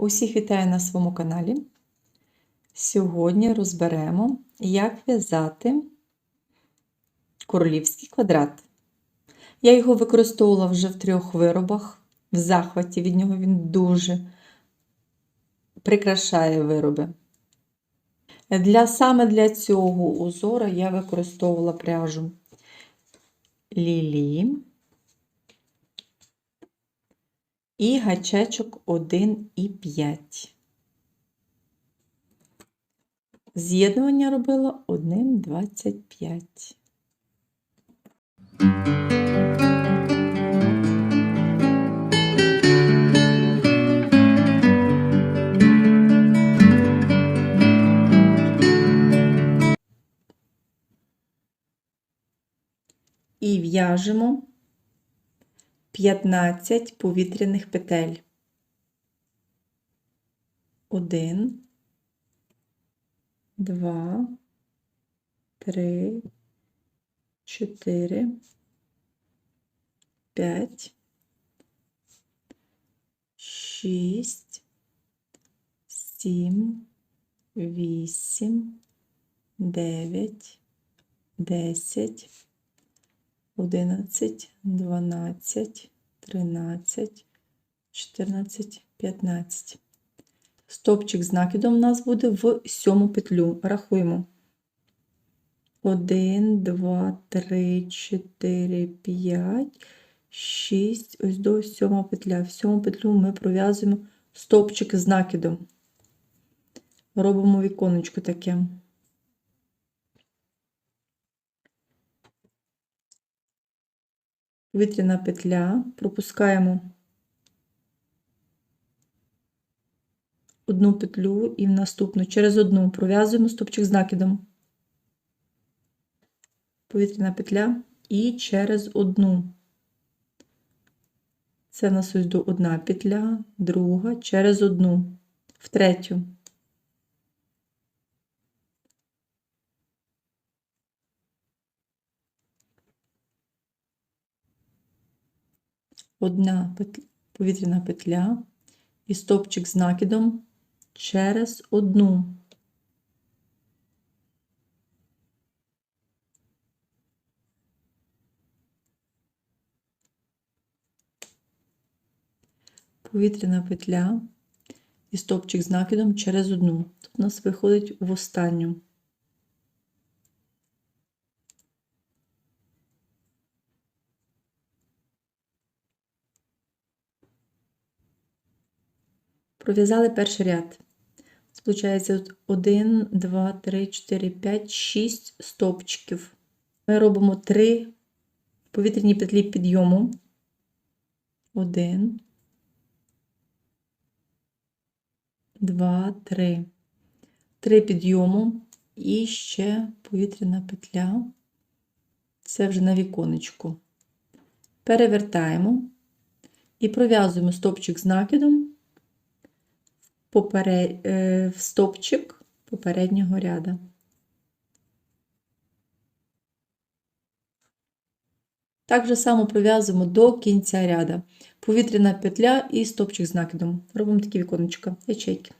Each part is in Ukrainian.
Усіх вітаю на своєму каналі. Сьогодні розберемо, як в'язати королівський квадрат. Я його використовувала вже в трьох виробах. В захваті від нього він дуже прикрашає вироби. Для, Саме для цього узора я використовувала пряжу Лілі. І гачечок 1,5. З'єднування робила 1,25. І в'яжемо 15 повітряних петель. Один, два, три, чотири, п'ять, шість, сім, вісім, дев'ять, десять. 11, 12, 13, 14, 15. Стопчик з накидом у нас буде в сьому петлю. Рахуємо. 1, 2, 3, 4, 5, 6, ось до сьома петля. В сьому петлю ми пров'язуємо стопчик з накидом. Робимо віконечко таке. Повітряна петля, пропускаємо одну петлю і в наступну. Через одну. Пров'язуємо стопчик з накидом. Повітряна петля. І через одну. Це в нас до одна петля, друга, через одну, в третю. Одна повітряна петля і стопчик з накидом через одну. Повітряна петля і стопчик з накидом через одну. Тут у нас виходить в останню. Пров'язали перший ряд. Получається 1, 2, 3, 4, 5, 6 стопчиків. Ми робимо 3 повітряні петлі підйому. 1, 2, 3. 3 підйому і ще повітряна петля. Це вже на віконечку. Перевертаємо і пров'язуємо стопчик з накидом поперед... Е, в стопчик попереднього ряда. Так же само пров'язуємо до кінця ряда. Повітряна петля і стопчик з накидом. Робимо такі віконечка, ячейки.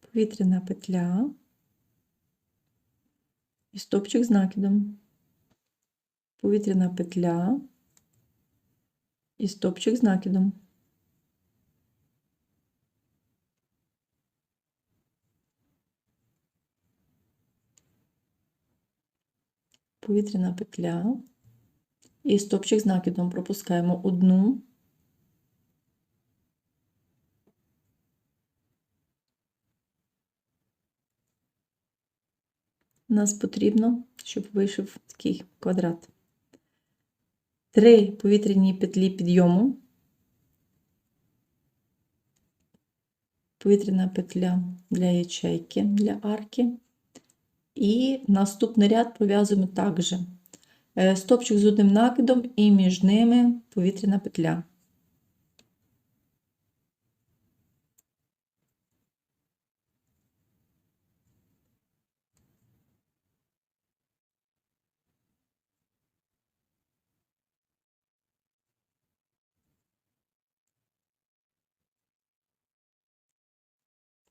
Повітряна петля і стопчик з накидом повітряна петля і стопчик з накидом. Повітряна петля і стопчик з накидом пропускаємо одну. Нас потрібно, щоб вийшов такий квадрат. Три повітряні петлі підйому, повітряна петля для ячейки, для арки. І наступний ряд пров'язуємо також е, стопчик з одним накидом і між ними повітряна петля.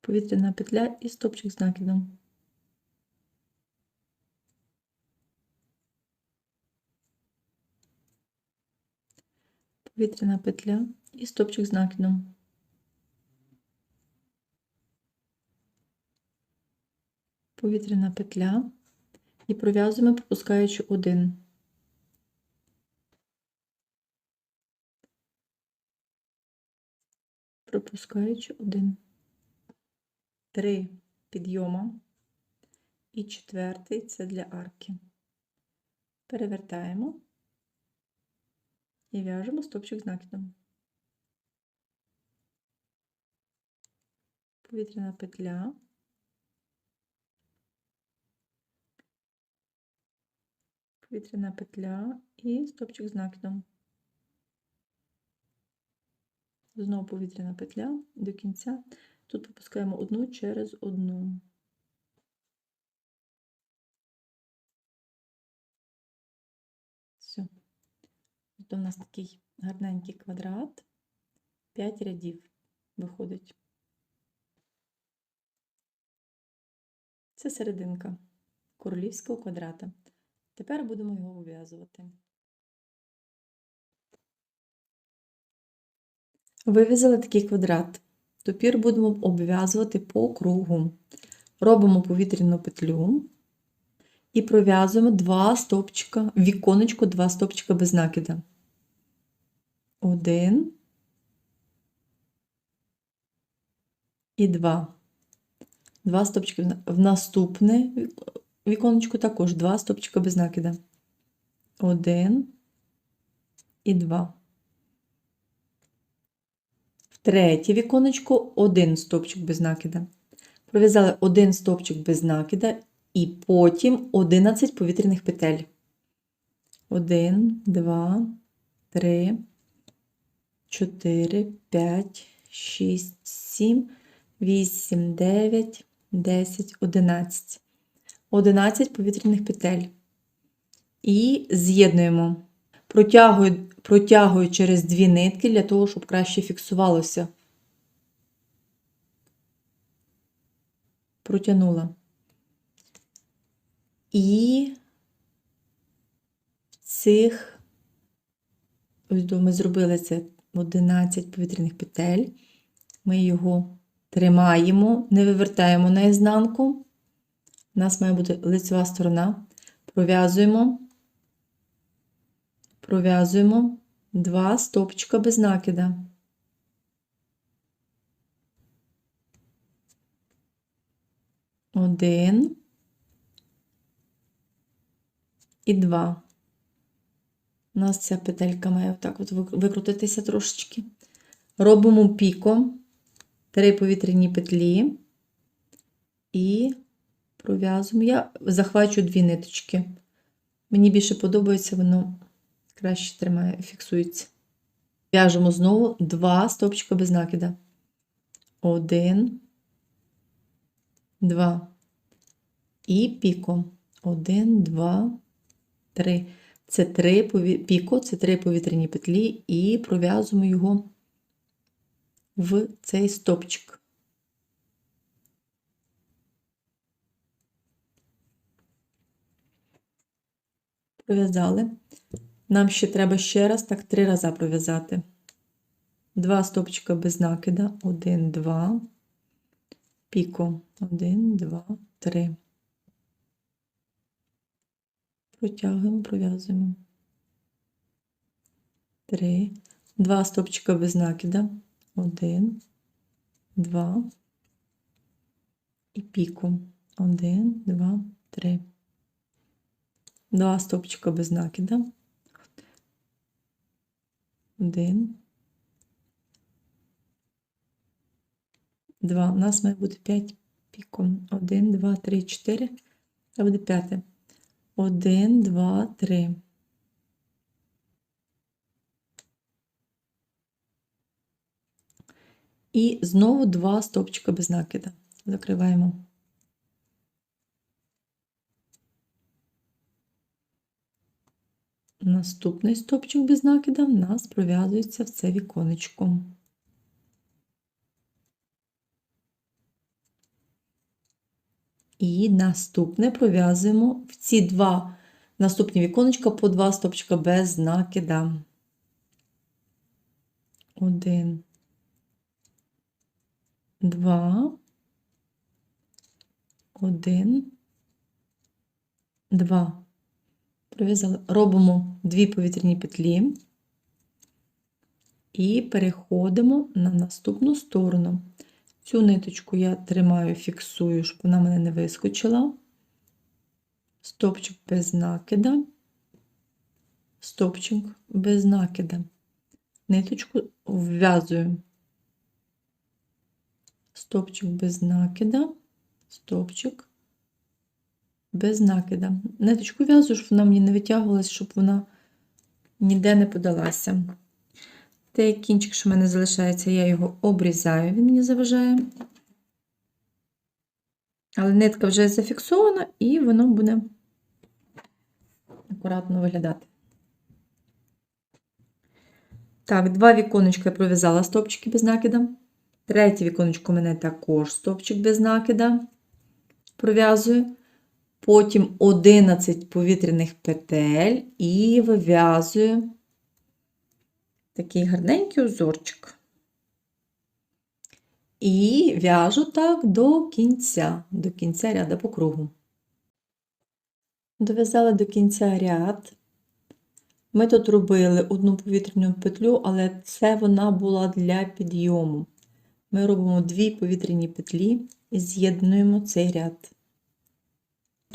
Повітряна петля і стопчик з накидом. Повітряна петля і стопчик з накидом. Повітряна петля і пров'язуємо, пропускаючи один. Пропускаючи один. Три підйома. І четвертий це для арки. Перевертаємо і в'яжемо стопчик з накидом. Повітряна петля. Повітряна петля і стопчик з накидом. Знову повітряна петля до кінця. Тут пропускаємо одну через одну. Все. Тут у нас такий гарненький квадрат, 5 рядів виходить. Це серединка королівського квадрата. Тепер будемо його вив'язувати. Вив'язали такий квадрат. Тепер будемо обв'язувати по кругу. Робимо повітряну петлю і пров'язуємо два стопчика, віконечку два стопчика без накида. Один і 2. 2 стопчики в наступне віконечко також два стопчика без накида. Один і два третє віконечко один стопчик без накида. Пров'язали один стопчик без накида і потім 11 повітряних петель. 1, 2, 3, 4, 5, 6, 7, 8, 9, 10, 11. 11 повітряних петель. І з'єднуємо. Протягую, протягую через дві нитки для того, щоб краще фіксувалося. Протягнула. І цих, ось ми зробили це 11 повітряних петель. Ми його тримаємо, не вивертаємо наізнанку. У нас має бути лицева сторона. Пров'язуємо, пров'язуємо два стопчика без накида. Один і два. У нас ця петелька має отак от викрутитися трошечки. Робимо піко, три повітряні петлі і пров'язуємо. Я захвачу дві ниточки. Мені більше подобається, воно краще тримає, фіксується. В'яжемо знову два стовпчика без накида. Один, два. І піко. Один, два, три. Це три піко, це три повітряні петлі, і пров'язуємо його в цей стопчик. Пров'язали. Нам ще треба ще раз так три рази пров'язати. Два стопчика без накида. Один, два, піко. Один, два, три. Протягуємо, пров'язуємо. Три. Два стопчика без накида. Один, два. І піку. Один, два, три. Два стопчика без накида. Один. Два. У нас має бути п'ять піком. Один, два, три, чотири. Це буде п'яте. Один, два, три. І знову два стопчика без накида. Закриваємо. Наступний стопчик без накида в нас пров'язується в це віконечко. І наступне пров'язуємо в ці два наступні віконечка по два стопчика без накида. Один, два, один, два. Пров'язали. Робимо дві повітряні петлі і переходимо на наступну сторону. Цю ниточку я тримаю, фіксую, щоб вона мене не вискочила. Стопчик без накида, стопчик без накида. Ниточку вв'язую. Стопчик без накида, стопчик без накида. Ниточку в'язую, щоб вона мені не витягувалась, щоб вона ніде не подалася. Той кінчик, що в мене залишається, я його обрізаю, він мені заважає. Але нитка вже зафіксована, і воно буде акуратно виглядати. Так, два віконечка я пров'язала стопчики без накида. Третє віконечко у мене також стопчик без накида. Пров'язую. Потім 11 повітряних петель і вив'язую такий гарненький узорчик. І в'яжу так до кінця, до кінця ряду по кругу. Дов'язала до кінця ряд. Ми тут робили одну повітряну петлю, але це вона була для підйому. Ми робимо дві повітряні петлі і з'єднуємо цей ряд.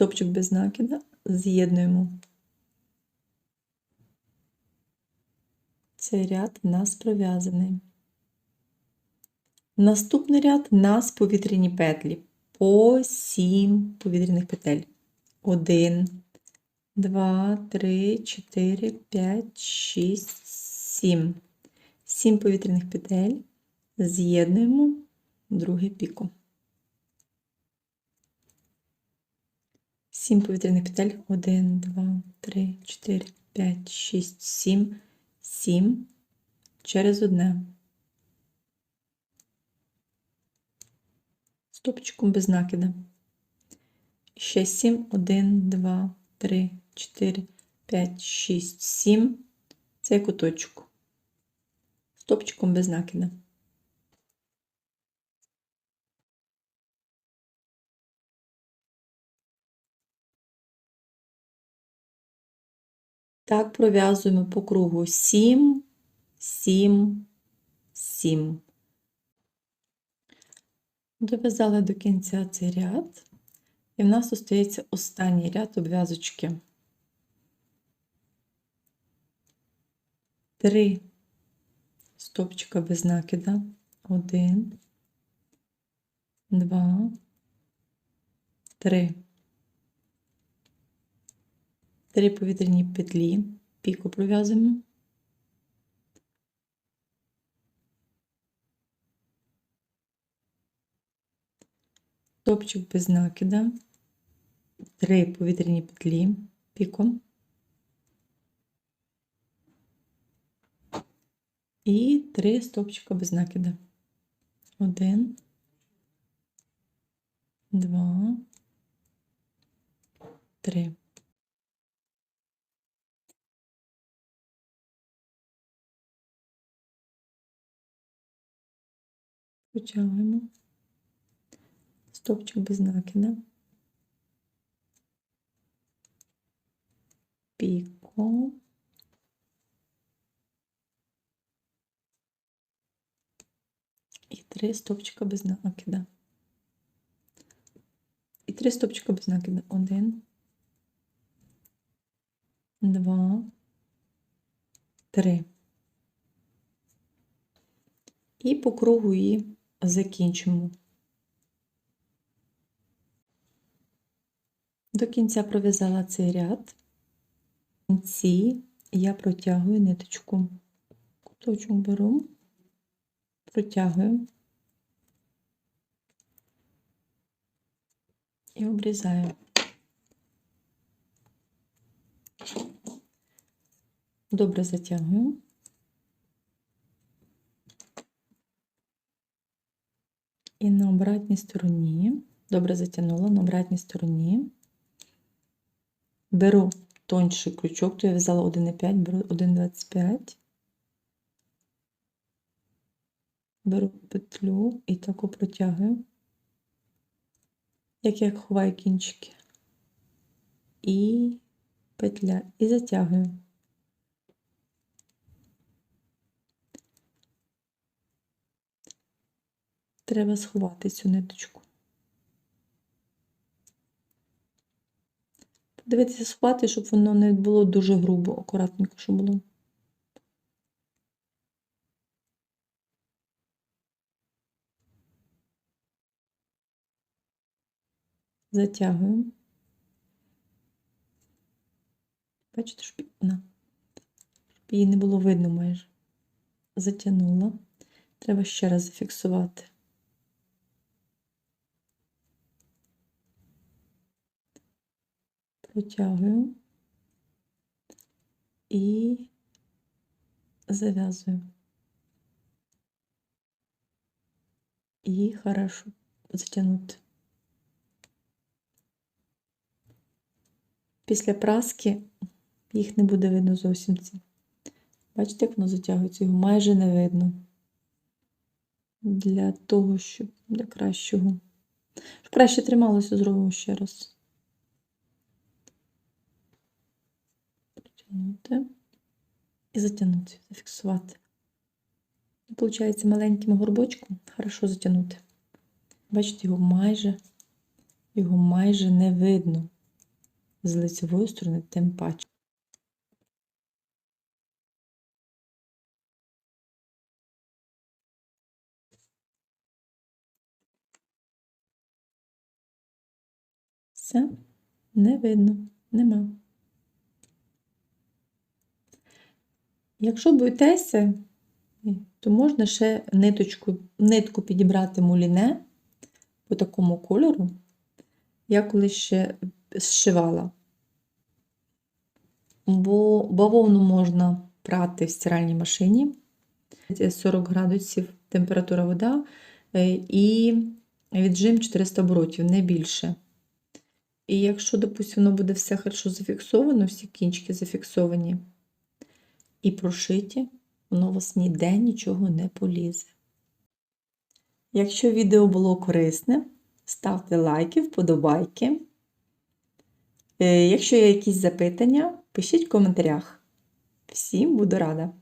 Топчик без накида, з'єднуємо. Цей ряд в нас пров'язаний. Наступний ряд у нас повітряні петлі. По 7 повітряних петель. 1, 2, 3, 4, 5, 6, 7. 7 повітряних петель. З'єднуємо друге піко. 7 повітряних петель. 1, 2, 3, 4, 5, 6, 7. 7 через одне. Стопчиком без накида. Ще 7, 1, 2, 3, 4, 5, 6, 7. Цей куточок. Стопчиком без накида. Так пров'язуємо по кругу 7, 7, 7. Дов'язали до кінця цей ряд, і в нас остається останній ряд обв'язочки. Три стопчика без накида. Один, два, три. 3 повітряні петлі, піку пров'язуємо. Топчик без накида, 3 повітряні петлі піком. І 3 стопчика без накида. 1, 2, 3. Включаємо стовпчик без накида, піко. І три стовпчика без накида. І три стовпчика без накида. Один, два, три. І по кругу її закінчимо. До кінця пров'язала цей ряд, в кінці я протягую ниточку, куточок беру, протягую і обрізаю. Добре затягую. І на обратній стороні Добре затягнула на обратній стороні. Беру тонший крючок, то я в'язала 1,5, беру 1,25. Беру петлю і таку протягую, як я ховаю кінчики. І петля, і затягую. Треба сховати цю ниточку. Подивитися сховати, щоб воно не було дуже грубо, акуратненько, щоб було. Затягую. Бачите, щоб вона, її не було видно майже. Затягнула. Треба ще раз зафіксувати. Протягую і зав'язую. І хорошо затягнути. Після праски їх не буде видно зовсім ці. Бачите, як воно затягується, його майже не видно. Для того, щоб для кращого. Щоб краще трималося, зробимо ще раз. Протягнути і затягнути, зафіксувати. Получається маленьким горбочком хорошо затягнути. Бачите, його майже, його майже не видно з лицевої сторони, тим паче. Все, не видно, нема. Якщо боїтеся, то можна ще ниточку, нитку підібрати муліне по такому кольору. Я колись ще зшивала. Бо бавовну можна прати в стиральній машині. 40 градусів температура вода е, і віджим 400 оборотів, не більше. І якщо, допустимо, буде все хорошо зафіксовано, всі кінчики зафіксовані і прошиті, воно вас ніде нічого не полізе. Якщо відео було корисне, ставте лайки, вподобайки. Е, Якщо є якісь запитання, пишіть в коментарях. Всім буду рада!